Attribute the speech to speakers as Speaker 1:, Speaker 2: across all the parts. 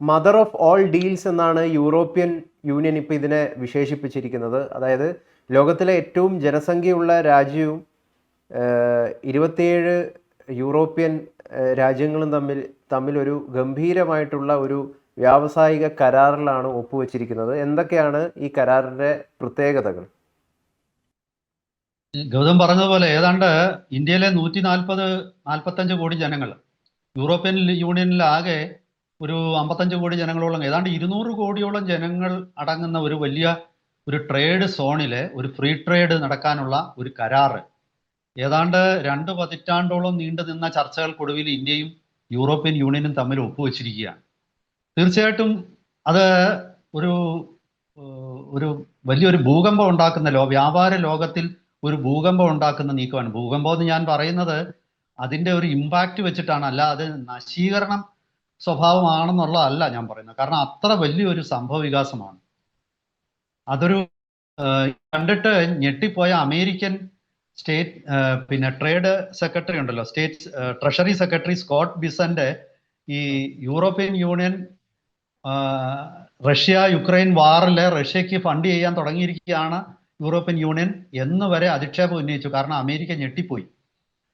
Speaker 1: Mother of all deals എന്നാണ് European Union ഇപ്പോൾ ഇതിനെ വിശേഷിപ്പിച്ചിരിക്കുന്നത്. അതായത് ലോകത്തിലെ ഏറ്റവും ജനസംഖ്യയുള്ള രാജ്യവും ഇരുപത്തിയേഴ് യൂറോപ്യൻ രാജ്യങ്ങളും തമ്മിൽ ഒരു ഗംഭീരമായിട്ടുള്ള ഒരു വ്യാവസായിക കരാറിലാണ് ഒപ്പുവെച്ചിരിക്കുന്നത്. എന്തൊക്കെയാണ് ഈ കരാറിന്റെ പ്രത്യേകതകൾ?
Speaker 2: ഗൗതം പറഞ്ഞതുപോലെ ഏതാണ്ട് ഇന്ത്യയിലെ നൂറ്റി നാൽപ്പത് നാൽപ്പത്തഞ്ച് കോടി ജനങ്ങൾ യൂറോപ്യൻ യൂണിയനിലാകെ ഒരു അമ്പത്തഞ്ച് കോടി ജനങ്ങളോളം ഏതാണ്ട് ഇരുന്നൂറ് കോടിയോളം ജനങ്ങൾ അടങ്ങുന്ന ഒരു വലിയ ഒരു ട്രേഡ് സോണിലെ ഒരു ഫ്രീ ട്രേഡ് നടക്കാനുള്ള ഒരു കരാറ്. ഏതാണ്ട് രണ്ട് പതിറ്റാണ്ടോളം നീണ്ടു നിന്ന ചർച്ചകൾക്കൊടുവിൽ ഇന്ത്യയും യൂറോപ്യൻ യൂണിയനും തമ്മിൽ ഒപ്പുവെച്ചിരിക്കുകയാണ്. തീർച്ചയായിട്ടും അത് ഒരു ഒരു വലിയൊരു ഭൂകമ്പം ഉണ്ടാക്കുന്ന ലോ വ്യാപാര ലോകത്തിൽ ഒരു ഭൂകമ്പം ഉണ്ടാക്കുന്ന നീക്കമാണ്. ഭൂകമ്പം എന്ന് ഞാൻ പറയുന്നത് അതിന്റെ ഒരു ഇമ്പാക്റ്റ് വെച്ചിട്ടാണ്. അല്ല അത് നശീകരണം സ്വഭാവമാണെന്നുള്ളതല്ല ഞാൻ പറയുന്നത്. കാരണം അത്ര വലിയൊരു സംഭവ വികാസമാണ് അതൊരു കണ്ടിട്ട് ഞെട്ടിപ്പോയ അമേരിക്കൻ സ്റ്റേറ്റ് പിന്നെ ട്രേഡ് സെക്രട്ടറി ഉണ്ടല്ലോ സ്റ്റേറ്റ് ട്രഷറി സെക്രട്ടറി സ്കോട്ട് ബിസന്റെ ഈ യൂറോപ്യൻ യൂണിയൻ റഷ്യ യുക്രൈൻ വാറിൽ റഷ്യക്ക് ഫണ്ട് ചെയ്യാൻ തുടങ്ങിയിരിക്കുകയാണ് യൂറോപ്യൻ യൂണിയൻ എന്ന് വരെ അധിക്ഷേപം ഉന്നയിച്ചു. കാരണം അമേരിക്ക ഞെട്ടിപ്പോയി.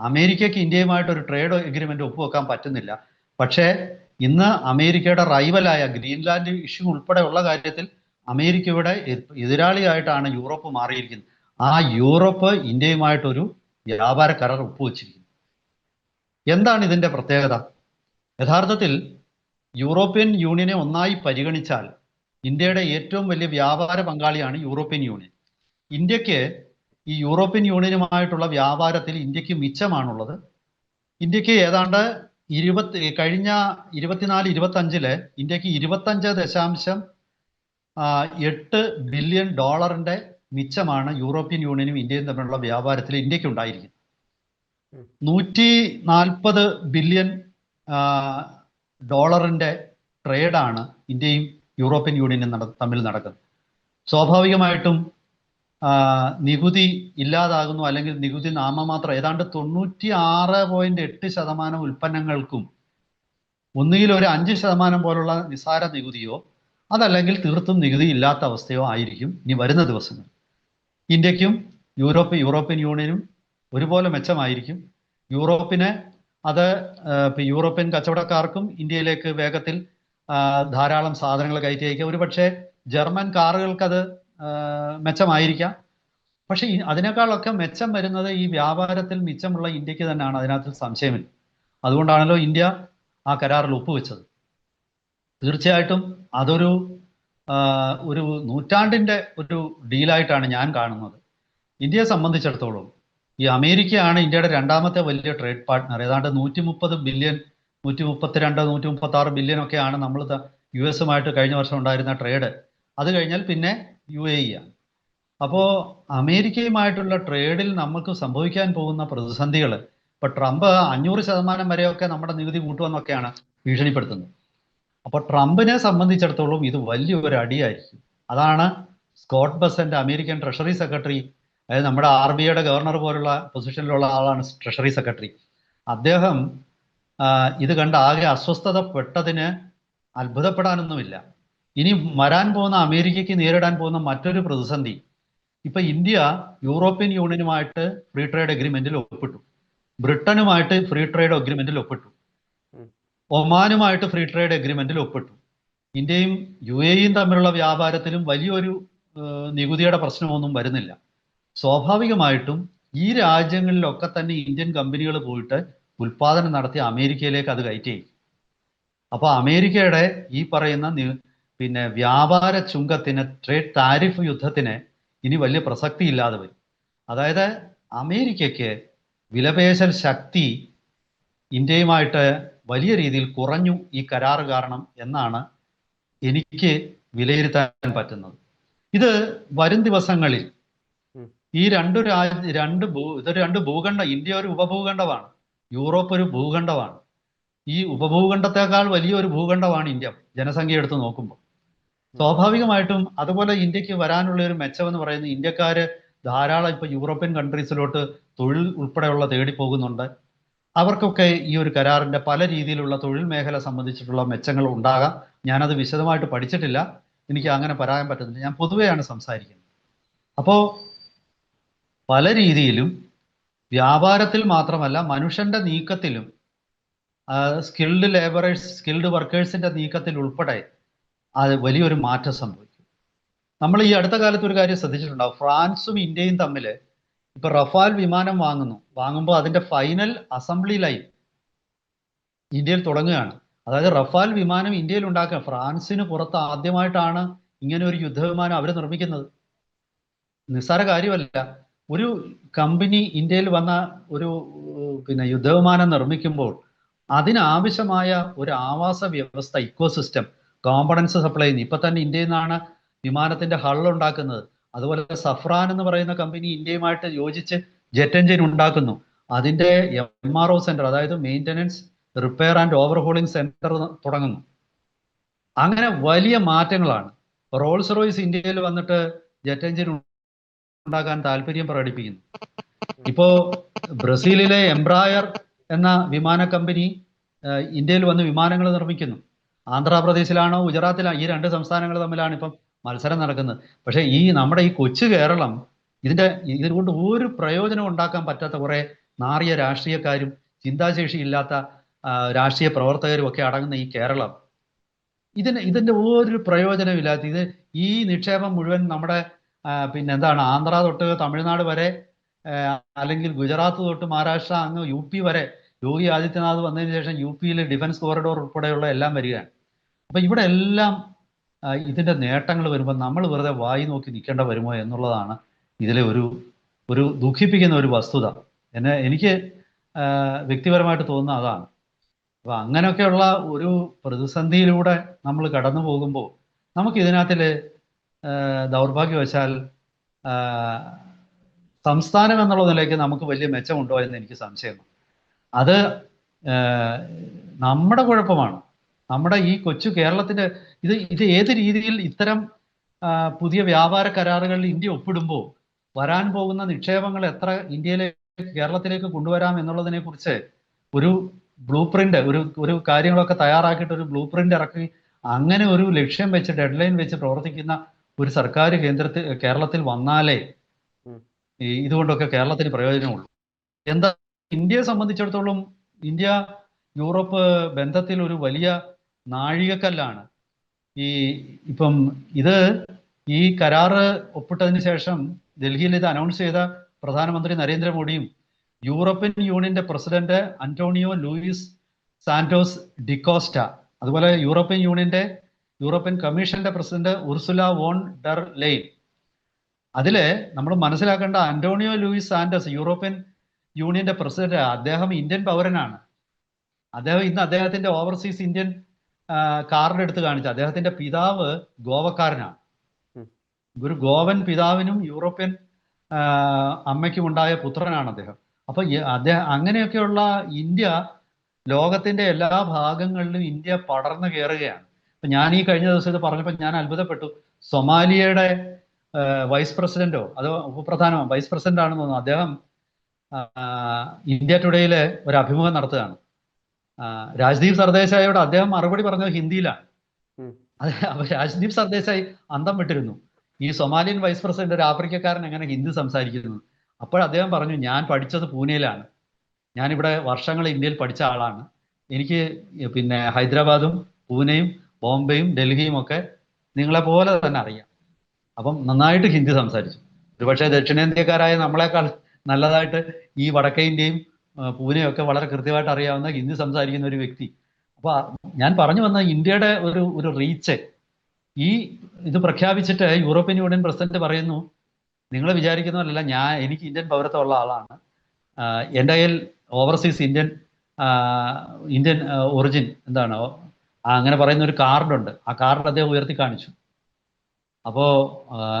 Speaker 2: അമേരിക്കയ്ക്ക് ഇന്ത്യയുമായിട്ട് ഒരു ട്രേഡ് എഗ്രിമെന്റ് ഒപ്പുവെക്കാൻ പറ്റുന്നില്ല. പക്ഷേ ഇന്ന് അമേരിക്കയുടെ റൈവലായ ഗ്രീൻലാൻഡ് ഇഷ്യൂ ഉൾപ്പെടെയുള്ള കാര്യത്തിൽ അമേരിക്കയുടെ എതിരാളിയായിട്ടാണ് യൂറോപ്പ് മാറിയിരിക്കുന്നത്. ആ യൂറോപ്പ് ഇന്ത്യയുമായിട്ടൊരു വ്യാപാര കരാർ ഒപ്പുവെച്ചിരിക്കുന്നു. എന്താണ് ഇതിന്റെ പ്രത്യേകത? യഥാർത്ഥത്തിൽ യൂറോപ്യൻ യൂണിയനെ ഒന്നായി പരിഗണിച്ചാൽ ഇന്ത്യയുടെ ഏറ്റവും വലിയ വ്യാപാര പങ്കാളിയാണ് യൂറോപ്യൻ യൂണിയൻ. ഇന്ത്യയ്ക്ക് ഈ യൂറോപ്യൻ യൂണിയനുമായിട്ടുള്ള വ്യാപാരത്തിൽ ഇന്ത്യയ്ക്ക് മിച്ചമാണുള്ളത്. ഇന്ത്യയ്ക്ക് ഏതാണ്ട് ഇരുപത്തി കഴിഞ്ഞ ഇരുപത്തിനാല് ഇരുപത്തി അഞ്ചിൽ ഇന്ത്യയ്ക്ക് ഇരുപത്തഞ്ച് ദശാംശം എട്ട് ബില്യൺ ഡോളറിന്റെ മിച്ചമാണ് യൂറോപ്യൻ യൂണിയനും ഇന്ത്യയും തമ്മിലുള്ള വ്യാപാരത്തിൽ ഇന്ത്യയ്ക്ക് ഉണ്ടായിരിക്കുന്നത്. നൂറ്റി നാൽപ്പത് ബില്യൺ ഡോളറിന്റെ ട്രേഡാണ് ഇന്ത്യയും യൂറോപ്യൻ യൂണിയനും തമ്മിൽ നടക്കുന്നത്. സ്വാഭാവികമായിട്ടും നികുതി ഇല്ലാതാകുന്നു അല്ലെങ്കിൽ നികുതി നാമമാത്രം ഏതാണ്ട് തൊണ്ണൂറ്റി ആറ് പോയിന്റ് എട്ട് ശതമാനം ഉൽപ്പന്നങ്ങൾക്കും ഒന്നുകിൽ ഒരു അഞ്ച് ശതമാനം പോലുള്ള നിസാര നികുതിയോ അതല്ലെങ്കിൽ തീർത്തും നികുതി ഇല്ലാത്ത അവസ്ഥയോ ആയിരിക്കും ഇനി വരുന്ന ദിവസങ്ങൾ. ഇന്ത്യക്കും യൂറോപ്പ് യൂറോപ്യൻ യൂണിയനും ഒരുപോലെ മെച്ചമായിരിക്കും. യൂറോപ്പിനെ അത് യൂറോപ്യൻ കച്ചവടക്കാർക്കും ഇന്ത്യയിലേക്ക് വേഗത്തിൽ ധാരാളം സാധനങ്ങൾ കയറ്റി അയക്കാം. ഒരുപക്ഷെ ജർമ്മൻ കാറുകൾക്ക് അത് ആ, മെച്ചമായിരിക്കാം. പക്ഷെ അതിനേക്കാളൊക്കെ മെച്ചം വരുന്നത് ഈ വ്യാപാരത്തിൽ മിച്ചമുള്ള ഇന്ത്യയ്ക്ക് തന്നെയാണ്. അതിനകത്ത് സംശയമില്ല. അതുകൊണ്ടാണല്ലോ ഇന്ത്യ ആ കരാറിൽ ഒപ്പുവെച്ചത്. തീർച്ചയായിട്ടും അതൊരു ഒരു നൂറ്റാണ്ടിന്റെ ഒരു ഡീലായിട്ടാണ് ഞാൻ കാണുന്നത്. ഇന്ത്യയെ സംബന്ധിച്ചിടത്തോളം ഈ അമേരിക്കയാണ് ഇന്ത്യയുടെ രണ്ടാമത്തെ വലിയ ട്രേഡ് പാർട്ട്ണർ. ഏതാണ്ട് നൂറ്റി മുപ്പത് ബില്യൺ നൂറ്റി മുപ്പത്തിരണ്ട് നൂറ്റി മുപ്പത്തി ആറ് ബില്യൺ ഒക്കെയാണ് നമ്മൾ യു എസുമായിട്ട് കഴിഞ്ഞ വർഷം ഉണ്ടായിരുന്ന ട്രേഡ്. അത് കഴിഞ്ഞാൽ പിന്നെ യു എ ഇ ആണ് അപ്പോൾ അമേരിക്കയുമായിട്ടുള്ള ട്രേഡിൽ നമുക്ക് സംഭവിക്കാൻ പോകുന്ന പ്രതിസന്ധികൾ ഇപ്പൊ ട്രംപ് അഞ്ഞൂറ് ശതമാനം വരെയൊക്കെ നമ്മുടെ നികുതി കൂട്ടുമെന്നൊക്കെയാണ് ഭീഷണിപ്പെടുത്തുന്നത്. അപ്പോൾ ട്രംപിനെ സംബന്ധിച്ചിടത്തോളം ഇത് വലിയൊരു അടിയായിരിക്കും. അതാണ് സ്കോട്ട് ബസന്റെ അമേരിക്കൻ ട്രഷറി സെക്രട്ടറി അതായത് നമ്മുടെ ആർ ബി ഐയുടെ ഗവർണർ പോലുള്ള പൊസിഷനിലുള്ള ആളാണ് ട്രഷറി സെക്രട്ടറി. അദ്ദേഹം ഇത് കണ്ട് ആകെ അസ്വസ്ഥതപ്പെട്ടതിന് അത്ഭുതപ്പെടാനൊന്നുമില്ല. ഇനി വരാൻ പോകുന്ന അമേരിക്കയ്ക്ക് നേരിടാൻ പോകുന്ന മറ്റൊരു പ്രതിസന്ധി. ഇപ്പൊ ഇന്ത്യ യൂറോപ്യൻ യൂണിയനുമായിട്ട് ഫ്രീ ട്രേഡ് അഗ്രിമെന്റിൽ ഒപ്പിട്ടു. ബ്രിട്ടനുമായിട്ട് ഫ്രീ ട്രേഡ് അഗ്രിമെന്റിൽ ഒപ്പിട്ടു. ഒമാനുമായിട്ട് ഫ്രീ ട്രേഡ് അഗ്രിമെന്റിൽ ഒപ്പിട്ടു. ഇന്ത്യയും യു എയും തമ്മിലുള്ള വ്യാപാരത്തിലും വലിയൊരു നികുതിയുടെ പ്രശ്നമൊന്നും വരുന്നില്ല. സ്വാഭാവികമായിട്ടും ഈ രാജ്യങ്ങളിലൊക്കെ തന്നെ ഇന്ത്യൻ കമ്പനികൾ പോയിട്ട് ഉൽപാദനം നടത്തി അമേരിക്കയിലേക്ക് അത് കയറ്റി അപ്പൊ അമേരിക്കയുടെ ഈ പറയുന്ന പിന്നെ വ്യാപാര ചുങ്കത്തിന് ട്രേഡ് താരിഫ് യുദ്ധത്തിന് ഇനി വലിയ പ്രസക്തി ഇല്ലാതെ വരും. അതായത് അമേരിക്കയ്ക്ക് വിലപേശൽ ശക്തി ഇന്ത്യയുമായിട്ട് വലിയ രീതിയിൽ കുറഞ്ഞു ഈ കരാറ് കാരണം എന്നാണ് എനിക്ക് വിലയിരുത്താൻ പറ്റുന്നത്. ഇത് വരും ദിവസങ്ങളിൽ ഈ രണ്ടു രാജ്യ രണ്ട് ഭൂ ഇതൊരു രണ്ട് ഭൂഖണ്ഡം ഇന്ത്യ ഒരു ഉപഭൂഖണ്ഡമാണ് യൂറോപ്പ് ഒരു ഭൂഖണ്ഡമാണ്. ഈ ഉപഭൂഖണ്ഡത്തെക്കാൾ വലിയൊരു ഭൂഖണ്ഡമാണ് ഇന്ത്യ ജനസംഖ്യ എടുത്ത് നോക്കുമ്പോൾ. സ്വാഭാവികമായിട്ടും അതുപോലെ ഇന്ത്യയ്ക്ക് വരാനുള്ള ഒരു മെച്ചമെന്ന് പറയുന്നത് ഇന്ത്യക്കാര് ധാരാളം ഇപ്പൊ യൂറോപ്യൻ കൺട്രീസിലോട്ട് തൊഴിൽ ഉൾപ്പെടെയുള്ള തേടി പോകുന്നുണ്ട്. അവർക്കൊക്കെ ഈ ഒരു കരാറിന്റെ പല രീതിയിലുള്ള തൊഴിൽ മേഖല സംബന്ധിച്ചിട്ടുള്ള മെച്ചങ്ങൾ ഉണ്ടാകാം. ഞാനത് വിശദമായിട്ട് പഠിച്ചിട്ടില്ല. എനിക്ക് അങ്ങനെ പറയാൻ പറ്റുന്നില്ല ഞാൻ പൊതുവെയാണ് സംസാരിക്കുന്നത്. അപ്പോ പല രീതിയിലും വ്യാപാരത്തിൽ മാത്രമല്ല മനുഷ്യന്റെ നീക്കത്തിലും സ്കിൽഡ് ലേബറേഴ്സ് സ്കിൽഡ് വർക്കേഴ്സിന്റെ നീക്കത്തിൽ ഉൾപ്പെടെ അത് വലിയൊരു മാറ്റം സംഭവിക്കും. നമ്മൾ ഈ അടുത്ത കാലത്ത് ഒരു കാര്യം ശ്രദ്ധിച്ചിട്ടുണ്ടാവും. ഫ്രാൻസും ഇന്ത്യയും തമ്മിൽ ഇപ്പൊ റഫാൽ വിമാനം വാങ്ങുന്നു. വാങ്ങുമ്പോൾ അതിന്റെ ഫൈനൽ അസംബ്ലി ലൈൻ ഇന്ത്യയിൽ തുടങ്ങുകയാണ്. അതായത് റഫാൽ വിമാനം ഇന്ത്യയിൽ ഉണ്ടാക്കുക ഫ്രാൻസിന് പുറത്ത് ആദ്യമായിട്ടാണ് ഇങ്ങനെ ഒരു യുദ്ധവിമാനം അവർ നിർമ്മിക്കുന്നത്. നിസ്സാര കാര്യമല്ല. ഒരു കമ്പനി ഇന്ത്യയിൽ വന്ന ഒരു പിന്നെ യുദ്ധവിമാനം നിർമ്മിക്കുമ്പോൾ അതിനാവശ്യമായ ഒരു ആവാസ വ്യവസ്ഥ ഇക്കോസിസ്റ്റം കോമ്പണൻസ് സപ്ലൈ ചെയ്യുന്നു. ഇപ്പൊ തന്നെ ഇന്ത്യയിൽ നിന്നാണ് വിമാനത്തിന്റെ ഹള്ളുണ്ടാക്കുന്നത് അതുപോലെ സഫ്രാൻ എന്ന് പറയുന്ന കമ്പനി ഇന്ത്യയുമായിട്ട് യോജിച്ച് ജെറ്റ് എഞ്ചിൻ ഉണ്ടാക്കുന്നു. അതിന്റെ എം ആർ ഒ സെന്റർ അതായത് maintenance repair and overhauling centre തുടങ്ങുന്നു. അങ്ങനെ വലിയ മാറ്റങ്ങളാണ്. റോൾസ് റോയ്സ് ഇന്ത്യയിൽ വന്നിട്ട് ജെറ്റ് എഞ്ചിൻ ഉണ്ടാക്കാൻ താല്പര്യം പ്രകടിപ്പിക്കുന്നു. ഇപ്പോ ബ്രസീലിലെ എംബ്രായർ എന്ന വിമാന കമ്പനി ഇന്ത്യയിൽ വന്ന് വിമാനങ്ങൾ നിർമ്മിക്കുന്നു. ആന്ധ്രാപ്രദേശിലാണോ ഗുജറാത്തിലാണോ ഈ രണ്ട് സംസ്ഥാനങ്ങൾ തമ്മിലാണ് ഇപ്പം മത്സരം നടക്കുന്നത്. പക്ഷേ ഈ നമ്മുടെ ഈ കൊച്ചു കേരളം ഇതിന്റെ ഇതുകൊണ്ട് ഒരു പ്രയോജനം ഉണ്ടാക്കാൻ പറ്റാത്ത കുറെ നാറിയ രാഷ്ട്രീയക്കാരും ചിന്താശേഷി ഇല്ലാത്ത രാഷ്ട്രീയ പ്രവർത്തകരും ഒക്കെ അടങ്ങുന്ന ഈ കേരളം. ഇതിന് ഇതിന്റെ ഒരു പ്രയോജനമില്ലാത്ത ഇത് ഈ നിക്ഷേപം മുഴുവൻ നമ്മുടെ പിന്നെ എന്താണ് ആന്ധ്ര തൊട്ട് തമിഴ്നാട് വരെ അല്ലെങ്കിൽ ഗുജറാത്ത് തൊട്ട് മഹാരാഷ്ട്ര അങ്ങ് യു പി വരെ യോഗി ആദിത്യനാഥ് വന്നതിന് ശേഷം യു പിയിൽ ഡിഫൻസ് കോറിഡോർ ഉൾപ്പെടെയുള്ള എല്ലാം വരികയാണ്. അപ്പൊ ഇവിടെ എല്ലാം ഇതിന്റെ നേട്ടങ്ങൾ വരുമ്പോൾ നമ്മൾ വെറുതെ വായി നോക്കി നിൽക്കേണ്ട വരുമോ എന്നുള്ളതാണ് ഇതിലെ ഒരു ഒരു ദുഃഖിപ്പിക്കുന്ന ഒരു വസ്തുത. എന്നെ എനിക്ക് വ്യക്തിപരമായിട്ട് തോന്നുന്ന അതാണ്. അപ്പൊ അങ്ങനെയൊക്കെയുള്ള ഒരു പ്രതിസന്ധിയിലൂടെ നമ്മൾ കടന്നു പോകുമ്പോൾ നമുക്ക് ഇതിനകത്തിൽ ദൗർഭാഗ്യവശാൽ സംസ്ഥാനം എന്നുള്ള നിലയ്ക്ക് നമുക്ക് വലിയ മെച്ചമുണ്ടോ എന്ന് എനിക്ക് സംശയമാണ്. അത് നമ്മുടെ കുഴപ്പമാണ്. നമ്മുടെ ഈ കൊച്ചു കേരളത്തിന്റെ ഇത് ഇത് ഏത് രീതിയിൽ ഇത്തരം പുതിയ വ്യാപാര കരാറുകളിൽ ഇന്ത്യ ഒപ്പിടുമ്പോൾ വരാൻ പോകുന്ന നിക്ഷേപങ്ങൾ എത്ര ഇന്ത്യയിലേക്ക് കേരളത്തിലേക്ക് കൊണ്ടുവരാം എന്നുള്ളതിനെ കുറിച്ച് ഒരു ബ്ലൂ പ്രിന്റ് ഒരു ഒരു കാര്യങ്ങളൊക്കെ തയ്യാറാക്കിയിട്ട് ഒരു ബ്ലൂ പ്രിന്റ് ഇറക്കി അങ്ങനെ ഒരു ലക്ഷ്യം വെച്ച് ഡെഡ് ലൈൻ വെച്ച് പ്രവർത്തിക്കുന്ന ഒരു സർക്കാർ കേന്ദ്രത്തിൽ കേരളത്തിൽ വന്നാലേ ഇതുകൊണ്ടൊക്കെ കേരളത്തിന് പ്രയോജനമുള്ളൂ. എന്താ ഇന്ത്യയെ സംബന്ധിച്ചിടത്തോളം ഇന്ത്യ യൂറോപ്പ് ബന്ധത്തിൽ ഒരു വലിയ നാഴികക്കല്ലാണ്. ഈ ഇപ്പം ഇത് ഈ കരാറ് ഒപ്പിട്ടതിന് ശേഷം ഡൽഹിയിൽ ഇത് അനൗൺസ് ചെയ്ത പ്രധാനമന്ത്രി നരേന്ദ്രമോദിയും യൂറോപ്യൻ യൂണിയന്റെ president Antonio Luis Santos da Costa അതുപോലെ യൂറോപ്യൻ യൂണിയന്റെ യൂറോപ്യൻ കമ്മീഷന്റെ president Ursula von der Leyen. അതിൽ നമ്മൾ മനസ്സിലാക്കേണ്ട അന്റോണിയോ ലൂയിസ് സാന്റോസ് യൂറോപ്യൻ യൂണിയന്റെ പ്രസിഡന്റ് അദ്ദേഹം ഇന്ത്യൻ പൗരനാണ്. അദ്ദേഹം ഇന്ന് അദ്ദേഹത്തിന്റെ ഓവർസീസ് ഇന്ത്യൻ കാർഡ് അടുത്ത് കാണിച്ചു അദ്ദേഹത്തിന്റെ പിതാവ് ഗോവക്കാരനാണ്. ഒരു ഗോവൻ പിതാവിനും യൂറോപ്യൻ അമ്മയ്ക്കും ഉണ്ടായ പുത്രനാണ് അദ്ദേഹം. അപ്പൊ അദ്ദേഹം അങ്ങനെയൊക്കെയുള്ള ഇന്ത്യ ലോകത്തിന്റെ എല്ലാ ഭാഗങ്ങളിലും ഇന്ത്യ പടർന്നു കയറുകയാണ്. ഇപ്പൊ ഞാൻ ഈ കഴിഞ്ഞ ദിവസം ഇത് പറഞ്ഞപ്പോൾ ഞാൻ അത്ഭുതപ്പെട്ടു. സൊമാലിയയുടെ വൈസ് പ്രസിഡന്റോ അതോ ഉപപ്രധാനമോ വൈസ് പ്രസിഡന്റ് ആണെന്ന് തോന്നുന്നു. അദ്ദേഹം ഇന്ത്യ ടുഡേയിലെ ഒരു അഭിമുഖം നടത്തുകയാണ്. രാജ്ദീപ് സർദേശായിയോട് അദ്ദേഹം മറുപടി പറഞ്ഞത് ഹിന്ദിയിലാണ്. രാജ്ദീപ് സർദേശായി അന്തം വിട്ടിരുന്നു. ഈ സൊമാലിയൻ വൈസ് പ്രസിഡന്റ് ഒരു ആഫ്രിക്കക്കാരൻ എങ്ങനെ ഹിന്ദി സംസാരിക്കുന്നു? അപ്പോൾ അദ്ദേഹം പറഞ്ഞു ഞാൻ പഠിച്ചത് പൂനെയിലാണ്. ഞാനിവിടെ വർഷങ്ങൾ ഇന്ത്യയിൽ പഠിച്ച ആളാണ്. എനിക്ക് പിന്നെ ഹൈദരാബാദും പൂനെയും ബോംബെയും ഡൽഹിയും ഒക്കെ നിങ്ങളെ പോലെ തന്നെ അറിയാം. അപ്പം നന്നായിട്ട് ഹിന്ദി സംസാരിച്ചു. ഒരുപക്ഷെ ദക്ഷിണേന്ത്യക്കാരായ നമ്മളെക്കാൾ നല്ലതായിട്ട് ഈ വടക്കേ ഇന്ത്യയും ആ, പൂനെയും ഒക്കെ വളരെ കൃത്യമായിട്ട് അറിയാവുന്ന ഹിന്ദി സംസാരിക്കുന്ന ഒരു വ്യക്തി. അപ്പൊ ഞാൻ പറഞ്ഞു വന്ന ഇന്ത്യയുടെ ഒരു ഒരു റീച്ച്. ഈ ഇത് പ്രഖ്യാപിച്ചിട്ട് യൂറോപ്യൻ യൂണിയൻ പ്രസിഡന്റ് പറയുന്നു നിങ്ങൾ വിചാരിക്കുന്നതല്ല ഞാൻ എനിക്ക് ഇന്ത്യൻ പൗരത്വമുള്ള ആളാണ്. എന്റെ കയ്യിൽ ഓവർസീസ് ഇന്ത്യൻ ഇന്ത്യൻ ഒറിജിൻ എന്താണ്? അങ്ങനെ പറയുന്ന ഒരു കാർഡുണ്ട്. ആ കാർഡ് അദ്ദേഹം ഉയർത്തി കാണിച്ചു. അപ്പോ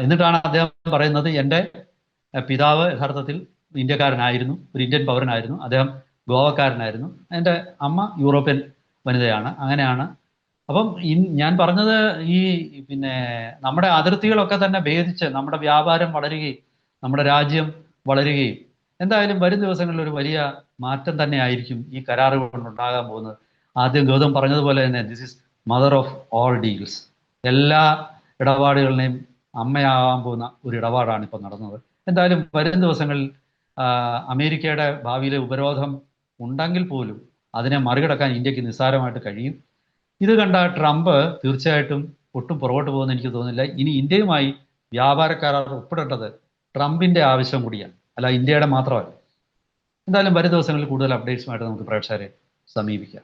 Speaker 2: എന്നിട്ടാണ് അദ്ദേഹം പറയുന്നത് എന്റെ പിതാവ് യഥാർത്ഥത്തിൽ ഇന്ത്യക്കാരനായിരുന്നു ഒരു ഇന്ത്യൻ പൗരനായിരുന്നു അദ്ദേഹം ഗോവക്കാരനായിരുന്നു. എന്റെ അമ്മ യൂറോപ്യൻ വനിതയാണ്. അങ്ങനെയാണ്. അപ്പം ഞാൻ പറഞ്ഞത് ഈ പിന്നെ നമ്മുടെ അതിർത്തികളൊക്കെ തന്നെ ഭേദിച്ച് നമ്മുടെ വ്യാപാരം വളരുകയും നമ്മുടെ രാജ്യം വളരുകയും എന്തായാലും വരും ദിവസങ്ങളിൽ ഒരു വലിയ മാറ്റം തന്നെ ആയിരിക്കും ഈ കരാറ് കൊണ്ടുണ്ടാകാൻ പോകുന്നത്. ആദ്യം ഗൗതം പറഞ്ഞതുപോലെ തന്നെ this is mother of all deals എല്ലാ ഇടപാടുകളുടെയും അമ്മയാവാൻ പോകുന്ന ഒരു ഇടപാടാണ് ഇപ്പോൾ നടന്നത്. എന്തായാലും വരും ദിവസങ്ങളിൽ അമേരിക്കയുടെ ഭാവിയിലെ ഉപരോധം ഉണ്ടെങ്കിൽ പോലും അതിനെ മറികടക്കാൻ ഇന്ത്യയ്ക്ക് നിസ്സാരമായിട്ട് കഴിയും. ഇത് കണ്ട ട്രംപ് തീർച്ചയായിട്ടും ഒട്ടും പുറകോട്ട് പോകുമെന്ന് എനിക്ക് തോന്നുന്നില്ല. ഇനി ഇന്ത്യയുമായി വ്യാപാര കരാർ ഒപ്പിടേണ്ടത് ട്രംപിന്റെ ആവശ്യം കൂടിയാണ്. അല്ല ഇന്ത്യയുടെ മാത്രമല്ല. എന്തായാലും വരും ദിവസങ്ങളിൽ കൂടുതൽ അപ്ഡേറ്റ്സുമായിട്ട് നമുക്ക് പ്രേക്ഷകരെ സമീപിക്കാം.